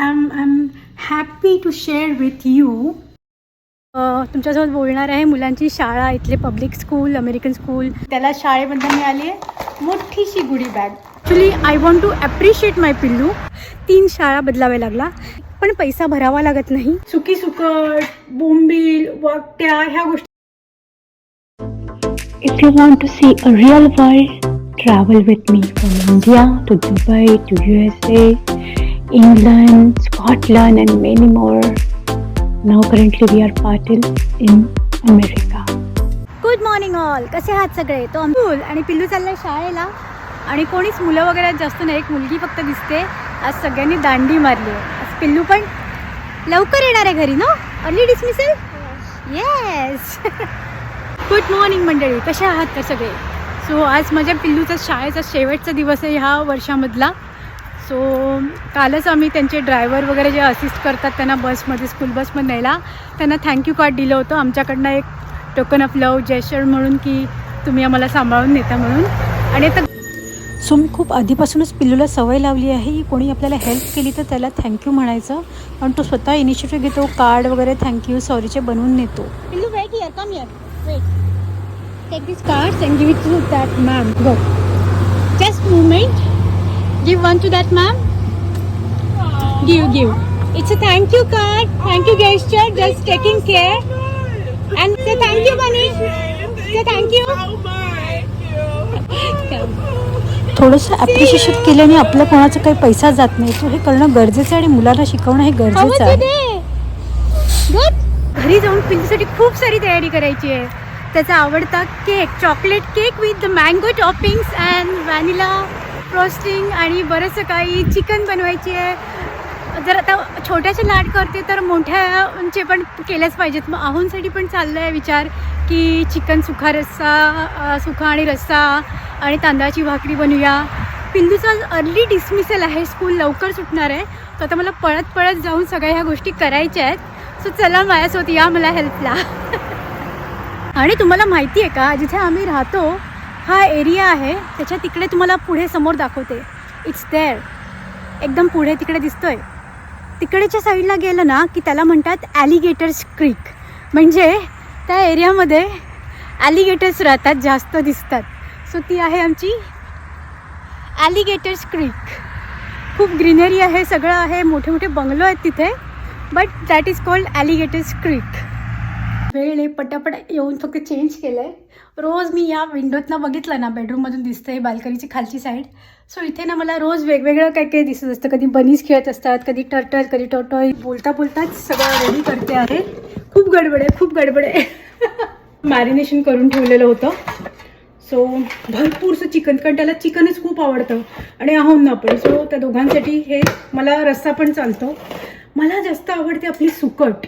Am I am happy to share with you तुमच्यासोबत बोलणार आहे मुलांची शाळा इथले पब्लिक स्कूल अमेरिकन स्कूल त्याला शाळेबद्दल मिळाली आहे मोठीशी goody bag actually I want to appreciate my पिल्लू. तीन शाळा बदलाव्या लागला पण पैसा भरावा लागत नाही. सुकी सुकट बोंबील वाकट्या ह्या गोष्टी. If you want to see a real world, travel with me from India to Dubai to USA, England, Scotland, and many more. Now, currently, we are parted in America. Good morning all कसे आहात सगळे? तो अमूल आणि पिल्लू चाललाय शाळेला. आणि कोणीच मुलं वगैरे जास्त नाही. एक मुलगी फक्त दिसते. आज सगळ्यांनी दांडी मारली आहे. आज पिल्लू पण लवकर येणार आहे घरी ना early dismissal yes good morning मंडळी. कसे आहात तर सगळे? सो आज माझ्या पिल्लूचा शाळेचा शेवटचा दिवस आहे ह्या वर्षामधला. सो कालच आम्ही त्यांचे ड्रायव्हर वगैरे जे असिस्ट करतात त्यांना बसमध्ये स्कूल बसमध्ये न्यायला त्यांना थँक्यू कार्ड दिलं होतं. आमच्याकडनं एक टोकन ऑफ लव जेस्चर म्हणून की तुम्ही आम्हाला सांभाळून नेता म्हणून. आणि आता सो मी खूप आधीपासूनच पिल्लूला सवय लावली आहे की कोणी आपल्याला हेल्प केली तर त्याला थँक्यू म्हणायचं. पण तो स्वतः इनिशिएटिव्ह घेतो कार्ड वगैरे थँक्यू सॉरीचे बनवून नेतो. पिल्लू wait here come here wait take this cards and give it to that ma'am go give one to that ma'am give give it's a thank you card thank you gesture just taking care and say thank you bunny say thank you थोडंसं appreciation केल्याने आपलं कोणाचा काही पैसा जात नाही. तो हे करणं गरजेचं आहे आणि मुलांना शिकवणं हे गरजेचं आहे. घरी जाऊन पिंकीसाठी खूप सारी तयारी करायची आहे. त्याचा आवडता cake chocolate cake with the mango toppings and vanilla roasting आणि बरंचसं काही चिकन बनवायची आहे. जर आता छोट्याचे लाड करते तर मोठ्याचे पण केल्याच पाहिजेत. मग आहूंसाठी पण चाललं आहे विचार की चिकन सुखा रस्सा सुखा आणि रस्सा आणि तांदळाची भाकरी बनवूया पिल्लूचा अर्ली डिसमिसल आहे. स्कूल लवकर सुटणार आहे. तर आता मला पळत पळत जाऊन सगळ्या ह्या गोष्टी करायच्या आहेत. सो चला माझ्यासोबत या मला हेल्पला आणि तुम्हाला माहिती आहे का जिथे आम्ही राहतो हा एरिया आहे त्याच्या तिकडे तुम्हाला पुढे समोर दाखवते. इट्स देअर एकदम पुढे तिकडे दिसतोय. तिकडेच्या साईडला गेलं ना की त्याला म्हणतात ॲलिगेटर्स क्रीक म्हणजे त्या एरियामध्ये ॲलिगेटर्स राहतात जास्त दिसतात. सो ती आहे आमची ॲलिगेटर्स क्रीक खूप ग्रीनरी आहे सगळं आहे मोठे मोठे बंगलो आहेत तिथे. But that is called alligators creek वेळ आहे पटापट येऊन फक्त चेंज केलं आहे रोज मी या विंडोतनं बघितलं ना बेडरूममधून दिसतं आहे बाल्कनीची खालची साईड सो इथे ना मला रोज वेगवेगळं काही काही दिसत असतं. कधी बनीज खेळत असतात कधी टर्टल कधी टोटल बोलता बोलताच सगळं रेडी करते आहे. खूप गडबड आहे खूप गडबड आहे. मॅरिनेशन करून ठेवलेलं होतं. सो भरपूरसं चिकन कारण त्याला चिकनच खूप आवडतं. आणि आहोंना पण सो त्या दोघांसाठी हे मला रस्सा पण चालतो. मला जास्त आवडते आपली सुकट.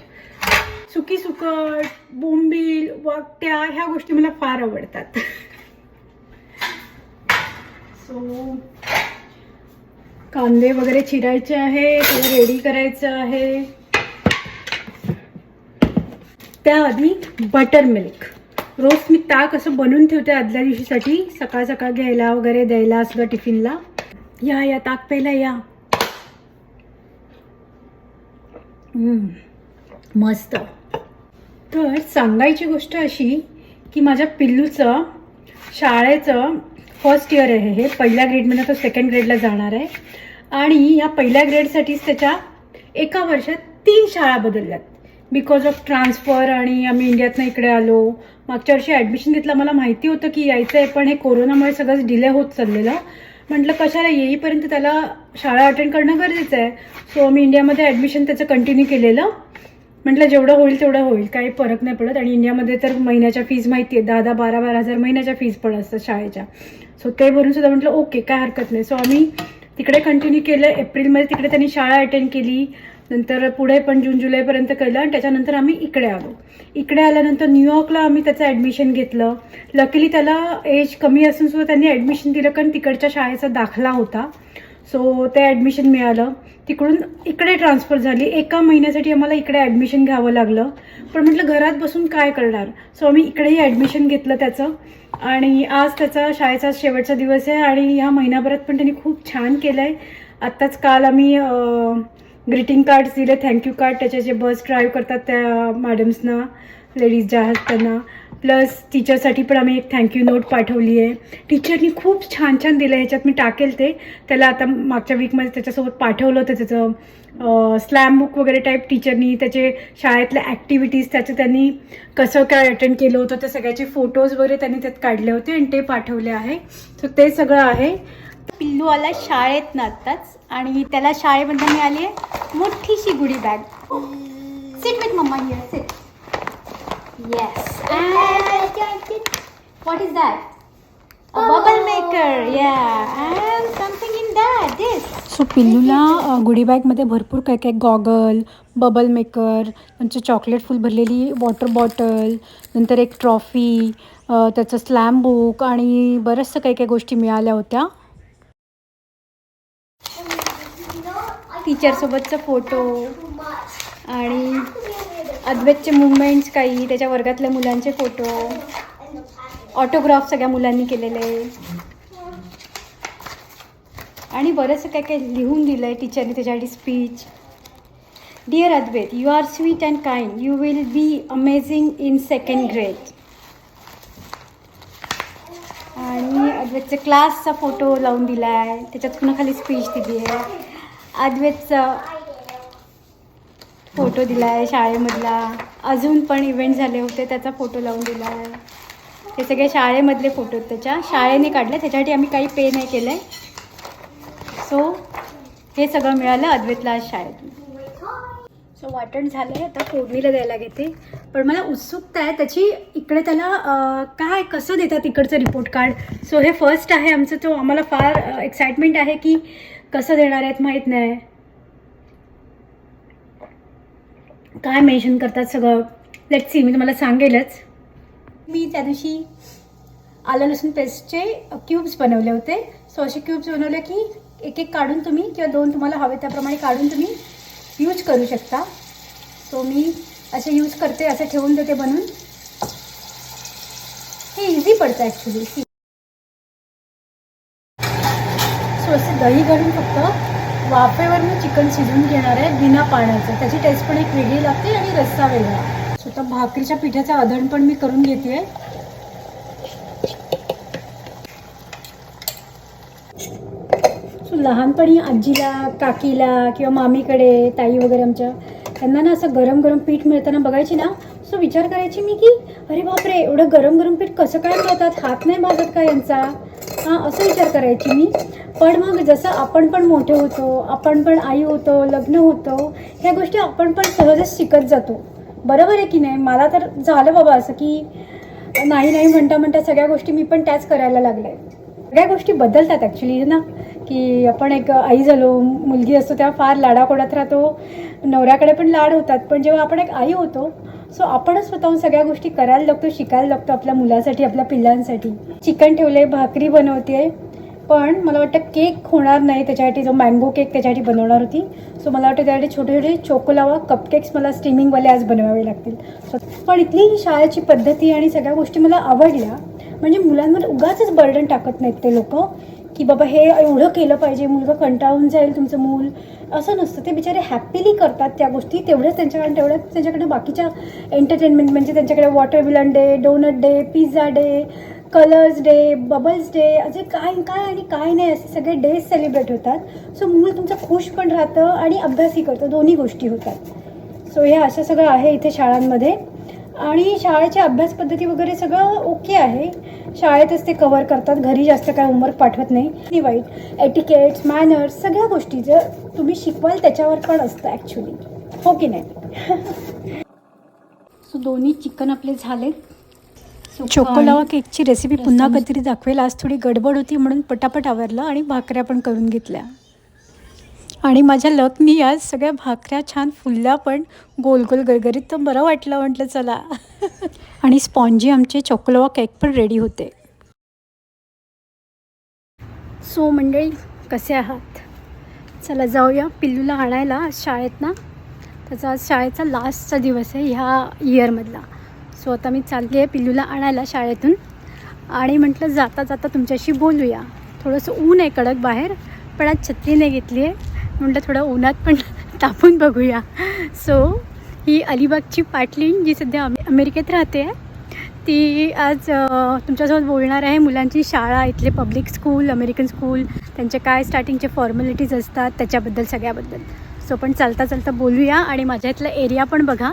सुकी सुकट बोंबील वाकट्या ह्या गोष्टी मला फार आवडतात. सो कांदे वगैरे चिरायचे आहे त्याला रेडी करायचं आहे. त्याआधी बटर मिल्क रोज मी ताक असं बनवून ठेवते आदल्या दिवशीसाठी. सकाळ सकाळ घ्यायला वगैरे द्यायला असलं टिफिनला या या ताक प्यायला या. मस्त. तर सांगायची गोष्ट अशी की माझ्या पिल्लूचं शाळेचं फर्स्ट इयर आहे. हे पहिल्या ग्रेडमधनं तो सेकंड ग्रेडला जाणार आहे. आणि या पहिल्या ग्रेडसाठीच त्याच्या एका वर्षात तीन शाळा बदलल्यात. बिकॉज ऑफ ट्रान्सफर आणि आम्ही इंडियातनं इकडे आलो. मागच्या वर्षी ॲडमिशन घेतलं. मला माहिती होतं की यायचं आहे पण हे कोरोनामुळे सगळंच डिले होत चाललेलं. म्हटलं कशाला येईपर्यंत त्याला शाळा अटेंड करणं गरजेचं आहे? सो आम्ही इंडियामध्ये ॲडमिशन त्याचं कंटिन्यू केलेलं. म्हटलं जेवढं होईल तेवढं होईल काही फरक नाही पडत. आणि इंडियामध्ये तर महिन्याच्या फीज माहिती आहे दहा दहा बारा बारा हजार महिन्याच्या फीज पण असतात शाळेच्या. सो ते भरून सुद्धा म्हटलं ओके काय हरकत नाही. सो आम्ही तिकडे कंटिन्यू केलं. एप्रिलमध्ये तिकडे त्यांनी शाळा अटेंड केली. नंतर पुढे पण जून जुलैपर्यंत केलं. आणि त्याच्यानंतर आम्ही इकडे आलो. इकडे आल्यानंतर न्यूयॉर्कला आम्ही त्याचं ॲडमिशन घेतलं. लकीली त्याला एज कमी असून सुद्धा त्यांनी ॲडमिशन दिलं कारण तिकडच्या शाळेचा दाखला होता. सो ते ॲडमिशन मिळालं. तिकडून इकडे ट्रान्सफर झाली. एका महिन्यासाठी आम्हाला इकडे ॲडमिशन घ्यावं लागलं. पण म्हटलं घरात बसून काय करणार? सो आम्ही इकडेही ॲडमिशन घेतलं त्याचं. आणि आज त्याचा शाळेचा शेवटचा दिवस आहे आणि ह्या महिनाभरात पण त्यांनी खूप छान केलं आहे आत्ताच काल आम्ही ग्रीटिंग कार्ड्स दिले. थँक्यू कार्ड त्याचे जे बस ड्राईव्ह करतात त्या मॅडम्सना लेडीज ज्या आहेत त्यांना. प्लस टीचरसाठी पण आम्ही एक थँक्यू नोट पाठवली आहे. टीचरनी खूप छान छान दिलं ह्याच्यात मी टाकेल ते. त्याला आता मागच्या वीकमध्ये त्याच्यासोबत पाठवलं होतं त्याचं स्लॅम बुक वगैरे टाईप टीचरनी त्याचे शाळेतल्या ॲक्टिव्हिटीज त्याचं त्यांनी कसं काय अटेंड केलं होतं त्या सगळ्याचे फोटोज वगैरे त्यांनी त्यात काढले होते आणि ते पाठवले आहे. सो ते सगळं आहे. पिल्लू आला शाळेत ना आत्ताच आणि त्याला शाळेमध्ये मिळाली आहे मोठीशी goody bag. Sit with mama here sit yes what is that A bubble maker, yeah, and something in that, this. So पिल्लूला goody बॅगमध्ये भरपूर काय काय गॉगल बबल मेकर त्यांचं चॉकलेट फुल भरलेली वॉटर बॉटल नंतर एक ट्रॉफी त्याचं स्लॅम बुक आणि बरंचसं काही काही गोष्टी मिळाल्या होत्या. टीचरसोबतचा फोटो आणि अद्वैतचे मुवमेंट्स काही त्याच्या वर्गातल्या मुलांचे फोटो ऑटोग्राफ सगळ्या मुलांनी केलेले. आणि बरंचसं काय काय लिहून दिलं आहे टीचरने त्याच्यासाठी speech dear Advait you are sweet and kind you will be amazing in second grade आणि अद्वैतचा क्लासचा फोटो लावून दिला आहे त्याच्यात पुन्हा खाली स्पीच दिली आहे अद्वैतचं फोटो दिला आहे शाळेमधला. अजून पण इव्हेंट झाले होते त्याचा फोटो लावून दिला आहे हे सगळे शाळेमधले फोटो आहेत त्याच्या. शाळेने काढले त्याच्यासाठी आम्ही काही पे नाही केलं आहे सो हे सगळं मिळालं अद्वैतला शाळेत शाळेतून. सो वाटण झालं आहे आता फोडणीला द्यायला घेते. पण मला उत्सुकता आहे त्याची इकडे त्याला काय कसं देतात इकडचं रिपोर्ट कार्ड सो हे फर्स्ट आहे आमचं तो आम्हाला फार एक्साइटमेंट आहे की कसं देणार आहेत माहीत नाही. काय मेन्शन करतात सगळं? लेट सी मी तुम्हाला सांगेलच. मी त्या दिवशी आलं लसूण पेस्टचे क्यूब्स बनवले होते. सो असे क्यूब्स बनवले की एक एक काढून तुम्ही किंवा दोन तुम्हाला हवे त्याप्रमाणे काढून तुम्ही यूज करू शकता. सो मी असे यूज करते असे ठेवून देते बनवून. हे इझी पडतं ॲक्च्युली सो असं दही घालून फक्त वाफेवर मी चिकन शिजवून घेणार आहे बिना पाण्याचं. त्याची टेस्ट पण एक वेगळी लागते आणि रस्सा वेगळा. सो आता भाकरीच्या पिठाचं आधण पण मी करून घेते सो लहानपणी आजीला काकीला किंवा मामीकडे ताई वगैरे आमच्या त्यांना ना असं गरम गरम पीठ मिळताना बघायची ना सो विचार करायची मी की अरे बापरे एवढं गरम गरम पीठ कसं काय मिळतात? हात नाही भाजत का यांचा? हां असं विचार करायची मी. पण मग जसं आपण पण मोठे होतो आपण पण आई होतो लग्न होतो ह्या गोष्टी आपण पण सहजच शिकत जातो. बरोबर आहे की नाही? मला तर झालं बाबा असं की नाही नाही म्हणता म्हणता सगळ्या गोष्टी मी पण त्याच करायला लागले. सगळ्या गोष्टी बदलतात ॲक्च्युली ना? की आपण एक आई झालो मुलगी असतो तेव्हा फार लाडाकोडात राहतो. नवऱ्याकडे पण लाड होतात. पण जेव्हा आपण एक आई होतो सो आपणच स्वतःहून सगळ्या गोष्टी करायला लागतो शिकायला लागतो आपल्या मुलासाठी आपल्या पिल्लांसाठी. चिकन ठेवले भाकरी बनवते पण मला वाटतं केक होणार नाही त्याच्यासाठी जो मँगो केक त्याच्यासाठी बनवणार होती. सो मला वाटतं त्यासाठी छोटे छोटे चोकोलावा कपकेक्स मला स्टीमिंगवाले आज बनवावे लागतील. सो पण इथली ही शाळेची पद्धती आणि सगळ्या गोष्टी मला आवडल्या. म्हणजे मुलांवर उगाच बर्डन टाकत नाहीत ते लोक. की बाबा हे एवढं केलं पाहिजे मुलगा कंटाळून जाईल तुमचं मूल. असं नसतं. ते बिचारे हॅपीली करतात त्या गोष्टी. तेवढ्याच त्यांच्याकडे तेवढ्याच त्यांच्याकडे बाकीच्या एंटरटेनमेंट म्हणजे त्यांच्याकडे water balloon day donut day pizza day colours day bubbles day असे काय काय आणि काय नाही असे सगळे डेज सेलिब्रेट होतात. सो मूल तुमचं खुश पण राहतं आणि अभ्यासही करतं. दोन्ही गोष्टी होतात. सो हे असं सगळं आहे इथे शाळांमध्ये. आणि शाळेच्या अभ्यास पद्धती वगैरे सगळं ओके आहे. शाळेतच ते कवर करतात घरी जास्त काय होमवर्क पाठवत नाही. नाही वाईट एटिकेट्स मॅनर्स सगळ्या गोष्टी जर तुम्ही शिकवाल त्याच्यावर पण असतं ॲक्च्युली हो की नाही? सो दोन्ही चिकन आपले झालेत चोकोलावा केकची रेसिपी पुन्हा कधीतरी दाखवेल. आज थोडी गडबड होती म्हणून पटापट आवरलं आणि भाकऱ्या पण करून घेतल्या. आणि माझ्या लकनी आज सगळ्या भाकऱ्या छान फुलल्या पण गोल गोल गरगरीत तर बरं वाटलं म्हटलं चला. आणि स्पॉन्जी आमचे चोकोलावा केक पण रेडी होते. सो मंडळी कसे आहात? चला जाऊया पिल्लूला आणायला शाळेत ना त्याचा आज शाळेचा लास्टचा दिवस आहे ह्या इयरमधला सो आता मी चालली आहे पिल्लूला आणायला शाळेतून. आणि म्हटलं जाता जाता तुमच्याशी बोलूया. थोडंसं ऊन आहे कडक बाहेर पण आज छत्री नाही घेतली आहे म्हटलं थोडं उन्हात पण तापून बघूया. सो ही अलिबागची पाटलीन जी सध्या अमे- अमेरिकेत राहते ती आज तुमच्यासोबत बोलणार आहे. मुलांची शाळा इथले पब्लिक स्कूल अमेरिकन स्कूल त्यांचे काय स्टार्टिंगचे फॉर्मॅलिटीज असतात त्याच्याबद्दल सगळ्याबद्दल. सो पण चालता चालता बोलूया आणि माझ्या इथला एरिया पण बघा.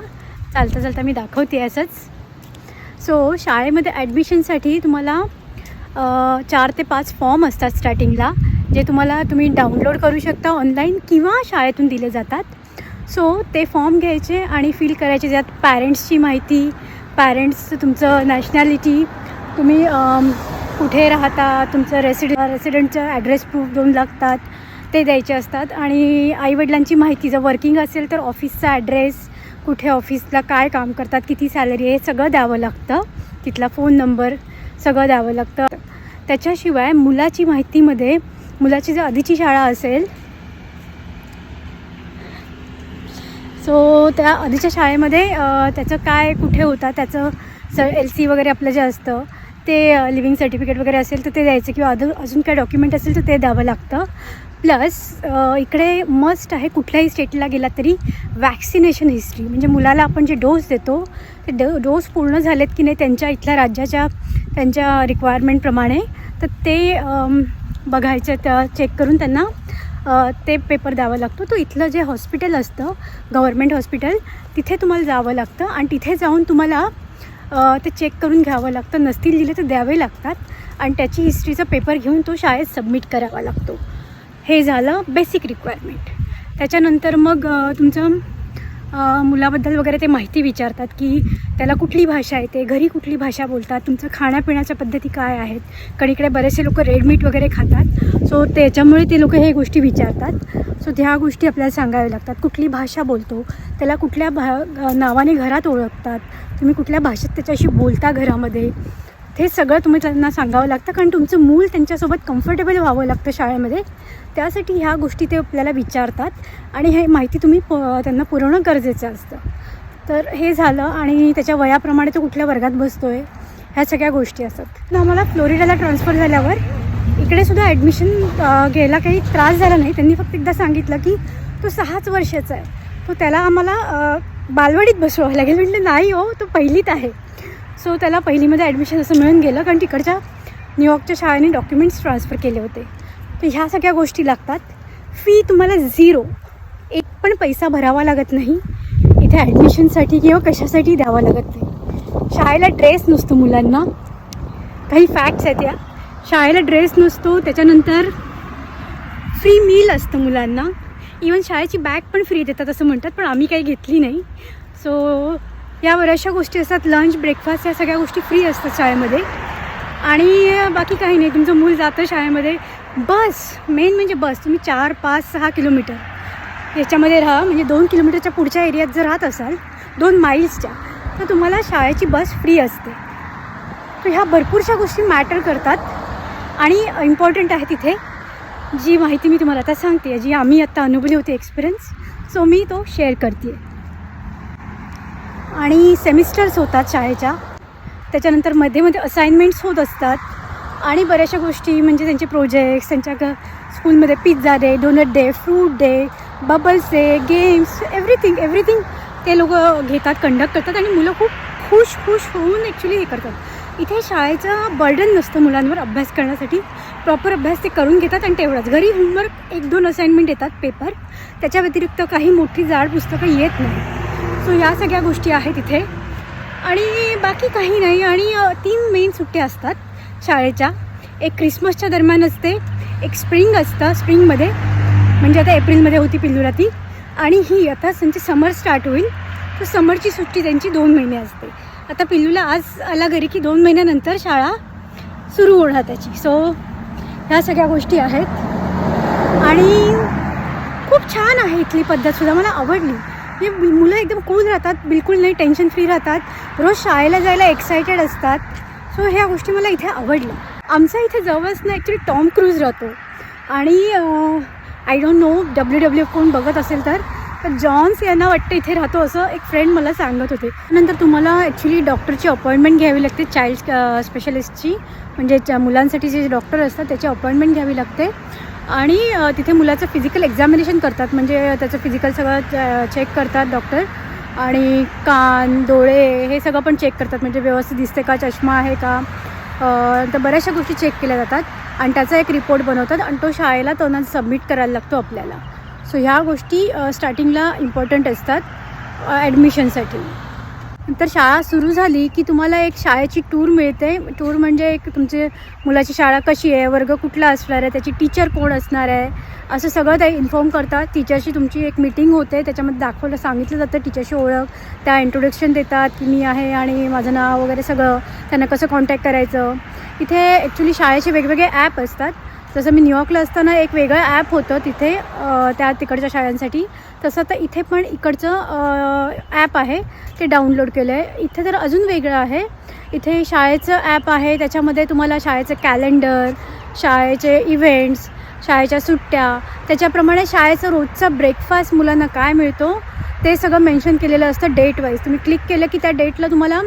चालता चालता मी दाखवते असंच. सो शाळेमध्ये ॲडमिशनसाठी तुम्हाला चार ते पाच फॉर्म असतात स्टार्टिंगला जे तुम्हाला तुम्ही डाउनलोड करू शकता ऑनलाईन किंवा शाळेतून दिले जातात. सो ते फॉर्म घ्यायचे आणि फिल करायचे. ज्यात पॅरेंट्सची माहिती पॅरेंट्सचं तुमचं नॅशनॅलिटी तुम्ही कुठे राहता तुमचं रेसिड रेसिडेंटचं ॲड्रेस प्रूफ देऊन लागतात ते द्यायचे असतात. आणि आईवडिलांची माहिती जर वर्किंग असेल तर ऑफिसचा ॲड्रेस कुठे ऑफिसला काय काम करतात किती सॅलरी आहे हे सगळं द्यावं लागतं. तिथला फोन नंबर सगळं द्यावं लागतं. त्याच्याशिवाय मुलाची माहितीमध्ये मुलाची जर आधीची शाळा असेल सो त्या आधीच्या शाळेमध्ये त्याचं काय कुठे होता त्याचं स एल सी वगैरे आपलं जे असतं ते लिव्हिंग सर्टिफिकेट वगैरे असेल तर ते द्यायचं किंवा अजून अजून काय डॉक्युमेंट असेल तर ते द्यावं लागतं. प्लस इकडे मस्ट आहे कुठल्याही स्टेटला गेला तरी वॅक्सिनेशन हिस्ट्री म्हणजे मुलाला आपण जे डोस देतो ते डो डोस पूर्ण झालेत की नाही त्यांच्या इथल्या राज्याच्या त्यांच्या रिक्वायरमेंटप्रमाणे तर ते बघायचं त्या चेक करून त्यांना ते पेपर द्यावा लागतो. तो इथलं जे हॉस्पिटल असतं गव्हर्मेंट हॉस्पिटल तिथे तुम्हाला जावं लागतं आणि तिथे जाऊन तुम्हाला ते चेक करून घ्यावं लागतं. नसतील दिले तर द्यावे लागतात. आणि त्याची हिस्ट्रीचा पेपर घेऊन तो शाळेत सबमिट करावा लागतो. हे झालं बेसिक रिक्वायरमेंट त्याच्यानंतर मग तुमचं मुलाबद्दल वगैरे ते माहिती विचारतात की त्याला कुठली भाषा येते घरी कुठली भाषा बोलतात तुमचं खाण्यापिण्याच्या पद्धती काय आहेत? कारण इकडे बरेचसे लोक रेड मीट वगैरे खातात. सो त्याच्यामुळे ते लोक हे गोष्टी विचारतात. सो त्या गोष्टी आपल्याला सांगाव्या लागतात. कुठली भाषा बोलतो त्याला कुठल्या भा नावाने घरात ओळखतात तुम्ही कुठल्या भाषेत त्याच्याशी बोलता घरामध्ये? हे सगळं तुम्ही त्यांना सांगावं लागतं. कारण तुमचं मूल त्यांच्यासोबत कम्फर्टेबल व्हावं लागतं शाळेमध्ये. त्यासाठी ह्या गोष्टी ते आपल्याला विचारतात. आणि हे माहिती तुम्ही प त्यांना पुरवणं गरजेचं असतं. तर हे झालं आणि त्याच्या वयाप्रमाणे तो कुठल्या वर्गात बसतो आहे ह्या सगळ्या गोष्टी असतात. तर आम्हाला फ्लोरिडाला ट्रान्सफर झाल्यावर इकडे सुद्धा ॲडमिशन घ्यायला काही त्रास झाला नाही. त्यांनी फक्त एकदा सांगितलं की तो सहाच वर्षाचा आहे. तो त्याला आम्हाला बालवाडीत बसवावं लागेल. म्हटलं नाही हो तो पहिलीत आहे. सो त्याला पहिलीमध्ये ॲडमिशन असं मिळून गेलं कारण तिकडच्या न्यूयॉर्कच्या शाळेने डॉक्युमेंट्स ट्रान्सफर केले होते. तर ह्या सगळ्या गोष्टी लागतात. फी तुम्हाला झिरो एक पण पैसा भरावा लागत नाही. इथे ॲडमिशनसाठी किंवा कशासाठी द्यावा लागत नाही. शाळेला ड्रेस नसतो मुलांना. काही फॅक्ट्स आहेत या. शाळेला ड्रेस नसतो त्याच्यानंतर फ्री मील असतं मुलांना. इवन शाळेची बॅग पण फ्री देतात असं म्हणतात पण आम्ही काही घेतली नाही. सो या बऱ्याचशा गोष्टी असतात लंच ब्रेकफास्ट या सगळ्या गोष्टी फ्री असतात शाळेमध्ये. आणि बाकी काही नाही तुमचं मूल जातं शाळेमध्ये. बस मेन म्हणजे बस तुम्ही चार पाच सहा किलोमीटर. याच्यामध्ये राहा म्हणजे दोन किलोमीटरच्या पुढच्या एरियात जर राहत असाल दोन माईल्सच्या तर तुम्हाला शाळेची बस फ्री असते. तर ह्या भरपूरशा गोष्टी मॅटर करतात. आणि इम्पॉर्टंट आहे तिथे जी माहिती मी तुम्हाला आता सांगते जी आम्ही आत्ता अनुभवली होती एक्सपिरियन्स सो मी तो शेअर करते आणि सेमिस्टर्स होतात शाळेच्या. त्याच्यानंतरमध्ये मध्ये असाइनमेंट्स होत असतात. आणि बऱ्याचशा गोष्टी म्हणजे त्यांचे प्रोजेक्ट्स त्यांच्या ग स्कूलमध्ये pizza day donut day fruit day bubbles day games everything everything ते लोक घेतात कंडक्ट करतात आणि मुलं खूप खुश खुश होऊन ॲक्च्युली हे करतात. इथे शाळेचं बर्डन नसतं मुलांवर अभ्यास करण्यासाठी. प्रॉपर अभ्यास ते करून घेतात आणि तेवढंच. घरी होमवर्क एक दोन असाइनमेंट येतात पेपर त्याच्या व्यतिरिक्त काही मोठी जाड पुस्तकं येत नाही. सो या सगळ्या गोष्टी आहेत इथे. आणि बाकी काही नाही. आणि तीन मेन सुट्ट्या असतात शाळेच्या. एक क्रिसमसच्या दरम्यान असते एक स्प्रिंग असतं स्प्रिंगमध्ये म्हणजे आता एप्रिलमध्ये होती पिल्लूला ती आणि ही आता त्यांची समर स्टार्ट होईल. तर समरची सुट्टी त्यांची दोन महिने असते. आता पिल्लूला आज आला घरी की दोन महिन्यानंतर शाळा सुरू होणार त्याची. सो ह्या सगळ्या गोष्टी आहेत. आणि खूप छान आहे इथली पद्धतसुद्धा मला आवडली. हे मुलं एकदम कूल राहतात. बिलकुल नाही टेन्शन फ्री राहतात. रोज शाळेला जायला एक्सायटेड असतात. सो ह्या गोष्टी मला इथे आवडल्या. आमचा इथे जवळच ना ॲक्च्युली टॉम क्रूज राहतो. आणि I don't know W W कोण बघत असेल तर. तर जॉन्स यांना वाटतं इथे राहतो असं एक फ्रेंड मला सांगत होते. नंतर तुम्हाला ॲक्च्युली डॉक्टरची अपॉइंटमेंट घ्यावी लागते चाइल्ड स्पेशलिस्टची म्हणजे ज्या मुलांसाठी जे डॉक्टर असतात त्याची अपॉइंटमेंट घ्यावी लागते. आणि तिथे मुलाचं फिजिकल एक्झामिनेशन करतात. म्हणजे त्याचं फिजिकल सगळं चेक करतात डॉक्टर आणि कान डोळे हे सगळं पण चेक करतात. म्हणजे व्यवस्थित दिसते का चष्मा आहे का? तर बऱ्याचशा गोष्टी चेक केल्या जातात. आणि त्याचा एक रिपोर्ट बनवतात आणि तो शाळेला तो ना सबमिट करायला लागतो आपल्याला. सो ह्या गोष्टी स्टार्टिंगला इम्पॉर्टंट असतात ॲडमिशनसाठी तर शाळा सुरू झाली की तुम्हाला एक शाळेची टूर मिळते. टूर म्हणजे एक तुमचे मुलाची शाळा कशी आहे वर्ग कुठला असणार आहे त्याची टीचर कोण असणार आहे असं सगळं ते इन्फॉर्म करतात. टीचरशी तुमची एक मीटिंग होते त्याच्यामध्ये दाखवलं सांगितलं जातं टीचरशी ओळख त्या इंट्रोडक्शन देतात की मी आहे आणि माझं नाव वगैरे सगळं त्यांना कसं कॉन्टॅक्ट करायचं. इथे ॲक्च्युली शाळेचे वेगवेगळे ॲप असतात. जसं मी न्यूयॉर्कला असताना एक वेगळं ॲप होतं तिथे त्या तिकडच्या शाळांसाठी. तसं तर इथे पण इकडचं ॲप आहे ते डाउनलोड केलं आहे इथे तर अजून वेगळं आहे. इथे शाळेचं ॲप आहे त्याच्यामध्ये तुम्हाला शाळेचं कॅलेंडर शाळेचे इव्हेंट्स शाळेच्या सुट्ट्या त्याच्याप्रमाणे शाळेचं रोजचा ब्रेकफास्ट मुलांना काय मिळतो ते सगळं मेन्शन केलेलं असतं डेट वाईज तुम्ही क्लिक केलं की त्या डेटला तुम्हाला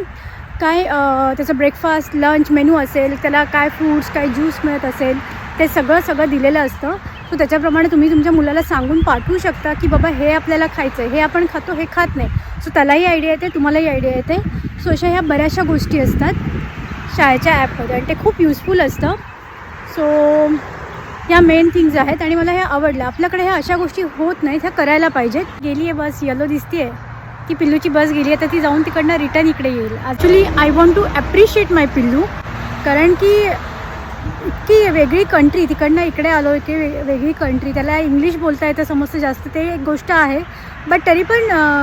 काय त्याचं ब्रेकफास्ट लंच मेनू असेल त्याला काय फ्रूट्स काय ज्यूस मिळत असेल ते सगळं सगळं दिलेलं असतं. सो त्याच्याप्रमाणे तुम्ही तुमच्या मुलाला सांगून पाठवू शकता की बाबा हे आपल्याला खायचं आहे हे आपण खातो हे खात नाही. सो त्यालाही आयडिया येते तुम्हालाही आयडिया येते. सो अशा ह्या बऱ्याचशा गोष्टी असतात शाळेच्या ॲपमध्ये आणि ते खूप युजफुल असतं. सो ह्या मेन थिंग्ज आहेत आणि मला हे आवडलं. आपल्याकडे ह्या अशा गोष्टी होत नाहीत ह्या करायला पाहिजेत. गेली आहे बस येलो दिसते ती पिल्लूची बस गेली आहे तर ती जाऊन तिकडनं रिटर्न इकडे येईल. Actually I want to appreciate my पिल्लू. कारण की की वेगळी कंट्री तिकडनं इकडे आलो की वे- वेगळी कंट्री त्याला इंग्लिश बोलता येतं समजतं जास्त ते एक गोष्ट आहे. बट तरी पण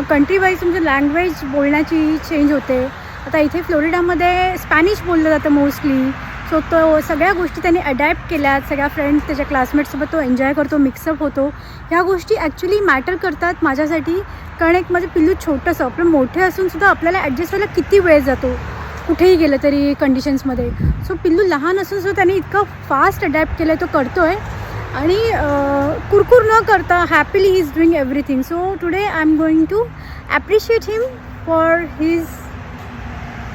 कंट्री वाईज तुमचं लँग्वेज बोलण्याची चेंज होते. आता इथे फ्लोरिडामध्ये स्पॅनिश बोललं जातं मोस्टली सो तो सगळ्या गोष्टी त्यांनी अडॅप्ट केल्यात. सगळ्या फ्रेंड्स त्याच्या क्लासमेट्ससोबत तो एन्जॉय करतो मिक्सअप होतो. ह्या गोष्टी ॲक्च्युली मॅटर करतात माझ्यासाठी. कारण एक माझं पिल्लू छोटंसं पण मोठे असूनसुद्धा आपल्याला ॲडजस्ट व्हायला किती वेळ जातो. कुठेही गेलं तरी कंडिशन्समध्ये सो पिल्लू लहान असून सुद्धा त्याने इतकं फास्ट अडॅप्ट केलं आहे तो करतो आहे आणि कुरकुर न करता happily he is doing everything so today I am going to appreciate him for his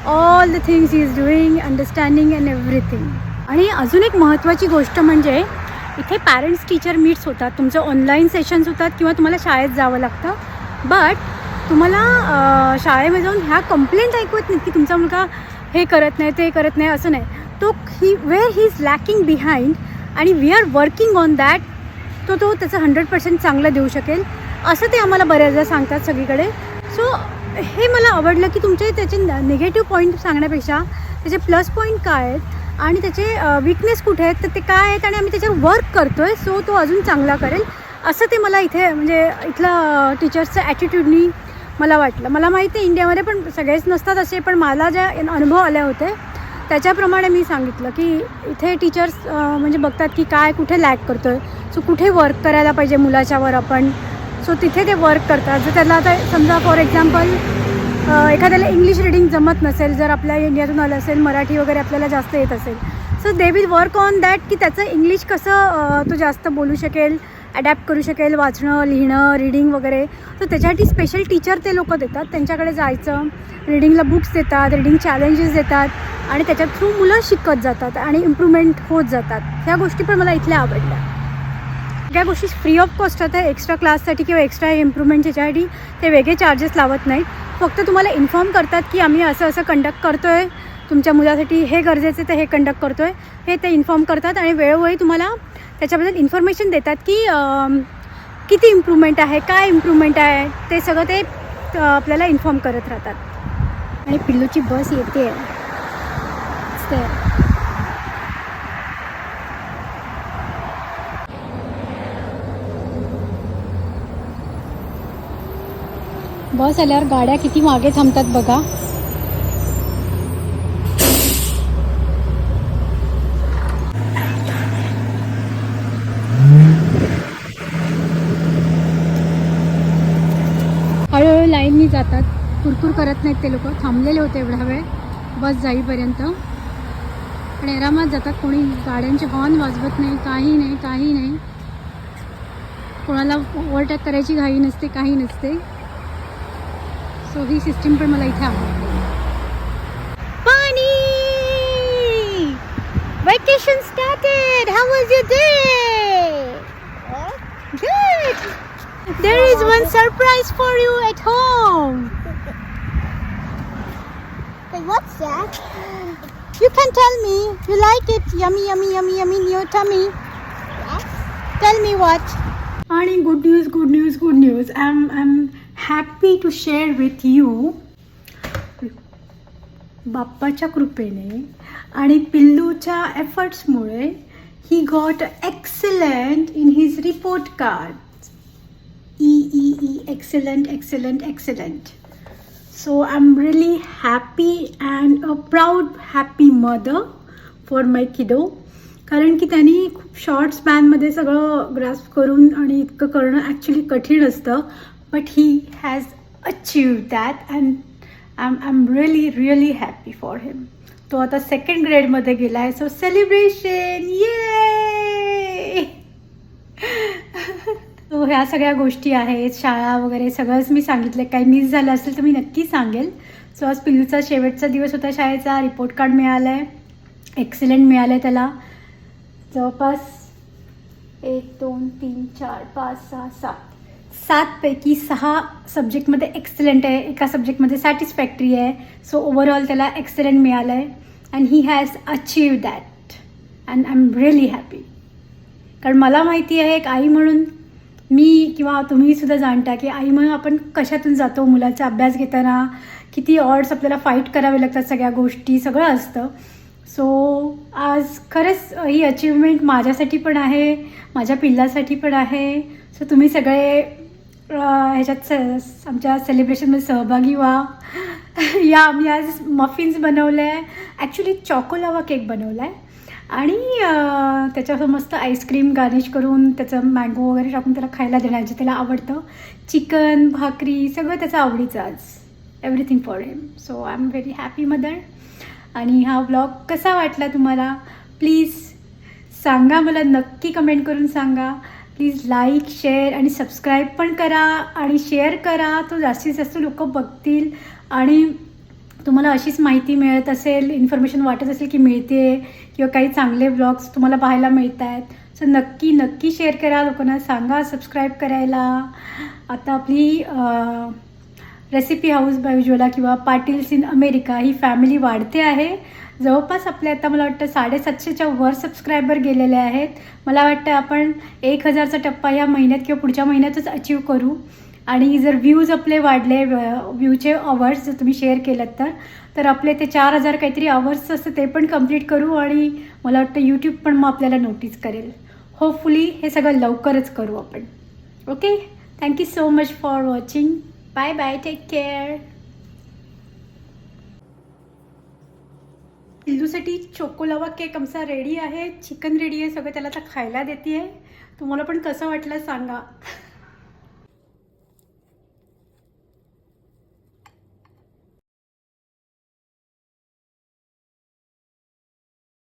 all the things he is doing understanding and everything आणि अजून एक महत्त्वाची गोष्ट म्हणजे इथे पॅरेंट्स टीचर मीट्स होतात. तुमचं ऑनलाईन सेशन्स होतात किंवा तुम्हाला शाळेत जावं लागतं. बट तुम्हाला शाळेमध्ये जाऊन ह्या कंप्लेंट ऐकवत नाहीत की तुमचा मुलगा हे करत नाही ते करत नाही असं नाही. तो he where he is lacking behind आणि we are working on that तो तो त्याचं हंड्रेड पर्सेंट चांगलं देऊ शकेल. असं ते आम्हाला बऱ्याचदा सांगतात सगळीकडे. सो हे मला आवडलं की तुमचे त्याचे निगेटिव्ह पॉईंट सांगण्यापेक्षा त्याचे प्लस पॉईंट काय आहेत आणि त्याचे विकनेस कुठे आहेत तर ते काय आहेत आणि आम्ही त्याच्यावर वर्क करतो आहे सो तो अजून चांगला करेल. असं ते मला इथे म्हणजे इथलं टीचर्सचं ॲटिट्यूडनी मला वाटलं. मला माहिती आहे इंडियामध्ये पण सगळेच नसतात असे पण मला ज्या अनुभव आले होते त्याच्याप्रमाणे मी सांगितलं की इथे टीचर्स म्हणजे बघतात की काय कुठे लॅक करतो आहे सो कुठे वर्क करायला पाहिजे मुलाच्यावर आपण? सो तिथे ते वर्क करतात. जर त्याला आता समजा फॉर एक्झाम्पल एखाद्याला इंग्लिश रिडिंग जमत नसेल जर आपल्या इंडियातून आलं असेल मराठी वगैरे आपल्याला जास्त येत असेल. So they will work on that की त्याचं इंग्लिश कसं तो जास्त बोलू शकेल? अडॅप्ट करू शकेल वाचणं लिहिणं रिडिंग वगैरे. तर त्याच्यासाठी स्पेशल टीचर ते लोक देतात. त्यांच्याकडे जायचं. रिडिंगला बुक्स देतात रिडिंग चॅलेंजेस देतात. आणि त्याच्या थ्रू मुलं शिकत जातात आणि इम्प्रूव्हमेंट होत जातात. ह्या गोष्टी पण मला इथल्या आवडल्या. सगळ्या गोष्टी फ्री ऑफ कॉस्ट आहेत एक्स्ट्रा क्लाससाठी किंवा एक्स्ट्रा इम्प्रूव्हमेंट याच्यासाठी ते वेगळे चार्जेस लावत नाहीत. फक्त तुम्हाला इन्फॉर्म करतात की आम्ही असं असं कंडक्ट करतो आहे तुमच्या मुलासाठी हे गरजेचं तर हे कंडक्ट करतो आहे हे ते इन्फॉर्म करतात आणि वेळोवेळी तुम्हाला त्याच्याबद्दल इन्फॉर्मेशन देतात की किती इम्प्रूव्हमेंट आहे काय इम्प्रूव्हमेंट आहे ते सगळं ते आपल्याला इन्फॉर्म करत राहतात. आणि पिल्लूची बस येते. बस आल्यावर गाड्या किती मागे थांबतात बघा. हळूहळू जातात. कुरकुर करत नाहीत ते लोक. थांबलेले होते एवढा वेळ. बस जाईपर्यंत. आणि आरामात जातात. कोणी गाड्यांचे हॉर्न वाजवत नाही. काही नाही काही नाही. कोणाला ओव्हरटॅक करायची घाई नसते काही नसते. सो ही सिस्टीम पण मला इथे आवडते. पाणी! Vacation started how was your day There is one surprise for you at home. Wait, what's that? You can tell me. You like it? Yummy, yummy, yummy, yummy in your tummy. Yes. Tell me what. आणि good news good news good news I am I am happy to share with you बाप्पाच्या कृपेने आणि पिल्लूच्या एफर्ट्समुळे he got excellent in his report card E E E excellent excellent excellent so I am really happy and a proud happy mother for my kiddo कारण की त्यांनी खूप short स्पॅनमध्ये सगळं grasp करून आणि इतकं करणं ॲक्च्युली कठीण असतं. But he has achieve that and I am I am really really happy for him तो आता सेकंड ग्रेडमध्ये गेला आहे सो सेलिब्रेशन ये सो ह्या सगळ्या गोष्टी आहेत शाळा वगैरे सगळंच मी सांगितलं. काही मिस झालं असेल तर मी नक्की सांगेल. सो आज पिल्लूचा शेवटचा दिवस होता शाळेचा. रिपोर्ट कार्ड मिळालं आहे एक्सलंट मिळालं आहे त्याला. जवळपास एक दोन तीन चार पाच सहा सात. सातपैकी सहा सब्जेक्टमध्ये एक्सलंट आहे. एका सब्जेक्टमध्ये सॅटिस्फॅक्टरी आहे. सो ओव्हरऑल त्याला एक्सलंट मिळालं आहे and he has achieve that and I am really happy कारण मला माहिती आहे एक आई म्हणून मी किंवा तुम्हीसुद्धा जाणता की आई म्हणून आपण कशातून जातो? मुलाचा अभ्यास घेताना किती ऑर्ड्स आपल्याला फाईट करावे लागतात सगळ्या गोष्टी सगळं असतं. सो आज खरंच ही अचिव्हमेंट माझ्यासाठी पण आहे माझ्या पिल्लासाठी पण आहे. सो तुम्ही सगळे ह्याच्यात स आमच्या सेलिब्रेशनमध्ये सहभागी व्हा. या आम्ही आज मफिन्स बनवले आहे ॲक्च्युली चॉकोलावा केक बनवला आहे आणि त्याच्यावर मस्त आईस्क्रीम गार्निश करून त्याचं मँगो वगैरे टाकून त्याला खायला देणार जे त्याला आवडतं. चिकन भाकरी सगळं त्याचं आवडीचं आज. Everything for him so I am very happy mother आणि हा व्लॉग कसा वाटला तुम्हाला? प्लीज सांगा मला नक्की कमेंट करून सांगा. प्लीज लाईक शेअर आणि सबस्क्राईब पण करा आणि शेअर करा. तो जास्तीत जास्त लोक बघतील. आणि तुम्हाला अशीच माहिती मिळत असेल इन्फॉर्मेशन वाटत असेल की मिळते किंवा काही चांगले ब्लॉग्स तुम्हाला पाहायला मिळत आहेत सो नक्की नक्की शेअर करा लोकांना सांगा सबस्क्राईब करायला. आता आपली रेसिपी हाऊस बाय उज्ज्वला किंवा पाटील्स इन अमेरिका ही फॅमिली वाढते आहे. जवळपास आपले आता मला वाटतं साडेसातशेच्या वर सबस्क्रायबर गेलेले आहेत. मला वाटतं आपण एक हजारचा टप्पा या महिन्यात किंवा पुढच्या महिन्यातच अचीव करू. आणि जर व्ह्यूज आपले वाढले व्ह्यूचे अवर्स जर तुम्ही शेअर केलं तर तर आपले ते चार हजार काहीतरी अवर्स असतं ते पण कंप्लीट करू आणि मला वाटतं यूट्यूब पण मग आपल्याला नोटीस करेल. होपफुली हे सगळं लवकरच करू आपण. Okay thank you so much for watching bye bye take care पिल्लूसाठी choco lava cake आमचा रेडी आहे. चिकन रेडी आहे. सगळं त्याला आता खायला देते आहे तुम्हाला पण कसं वाटलं सांगा.